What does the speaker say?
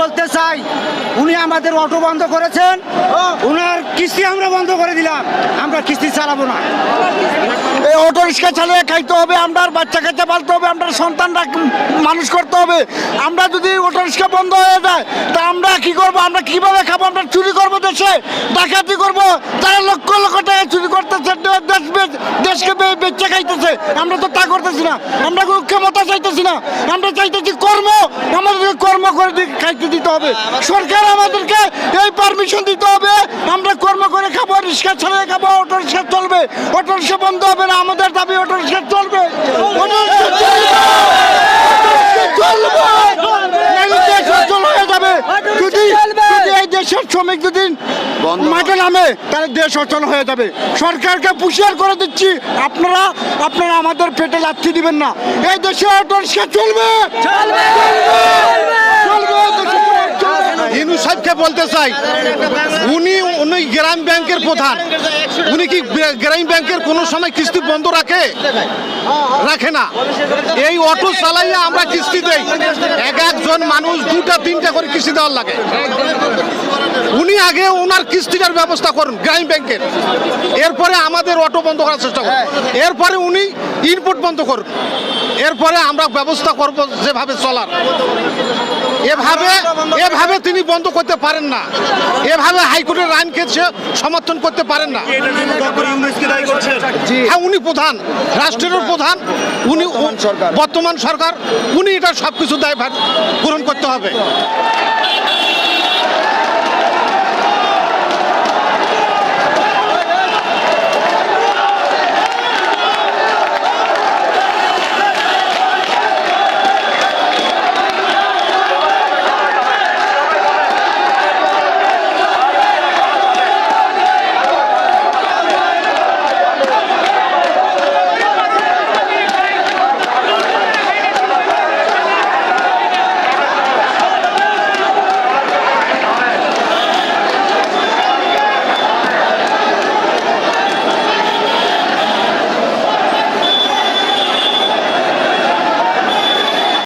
বলতে চাই। উনি আমাদের অটো বন্ধ করেছেন। উনার কিস্তি আমরা বন্ধ করে দিলাম। আমরা কিস্তি চালাবো না। এই অটো রিক্সা চালিয়ে খাইতে হবে, আমরা বাচ্চা কাচ্চা পালতে হবে, আমরা সন্তান মানুষ করতে হবে। আমরা যদি অটো রিক্সা বন্ধ হয়ে যায়, তা আমরা কি করব? আমরা কীভাবে খাব? আমরা চুরি করব দেশে ডাকাতি করব। তারা লক্ষ লক্ষ টাকা চুরি করতেছে দেশ দেশকে বেচে খাইতেছে, আমরা তো তা করতেছি না। আমরা ক্ষমতা চাইতেছি না। আমরা চাইতেছি কর্ম, আমাদেরকে কর্ম করে খাইতে দিতে হবে। সরকার আমাদেরকে এই পারমিশন দিতে হবে। আমরা কর্ম করে খাব, রিক্সা ছাড়িয়ে খাব, অটো রিক্সা চলবে। অটো রিক্সা বন্ধ হবে না, আমাদের দাবি অটো রিক্সা চলবে। অটো রিক্সা চলবে। অটো রিক্সা চলবে। নাহলে দেশ অচল হয়ে যাবে যদি যদি এই দেশের শ্রমিক যদি মাঠে নামে তাহলে দেশ অচল হয়ে যাবে। সরকারকে পুষিয়ার করে দিচ্ছি আপনারা আপনারা আমাদের পেটে লাথি দিবেন না। এই দেশে অটো রিক্সা চলবে! হিন্দু চলবে! চলবে! সাহেবকে বলতে চাই উনি উনি গ্রাম ব্যাংকের প্রধান। উনি কি গ্রা- গ্রাম ব্যাংকের কোনো সময় কিস্তি বন্ধ রাখে? রাখে না। এই অটো চালাইয়া আমরা কিস্তি দেই। এক একজন মানুষ দুটা তিনটা করে কিস্তি দেওয়ার লাগে। উনি আগে ওনার কিস্তিটার ব্যবস্থা করুন গ্রাম ব্যাংকের। এরপরে আমাদের অটো বন্ধ করার চেষ্টা করুন। এরপরে উনি ইনপুট বন্ধ করুন। এরপরে আমরা ব্যবস্থা করব যেভাবে চলার। এভাবে এভাবে তিনি বন্ধ করতে পারেন না। এভাবে হাইকোর্টের আইন সে সমর্থন করতে পারেন না। হ্যাঁ উনি প্রধান রাষ্ট্রের প্রধান উনি বর্তমান সরকার উনি এটা সবকিছু দায়ভার পূরণ করতে হবে।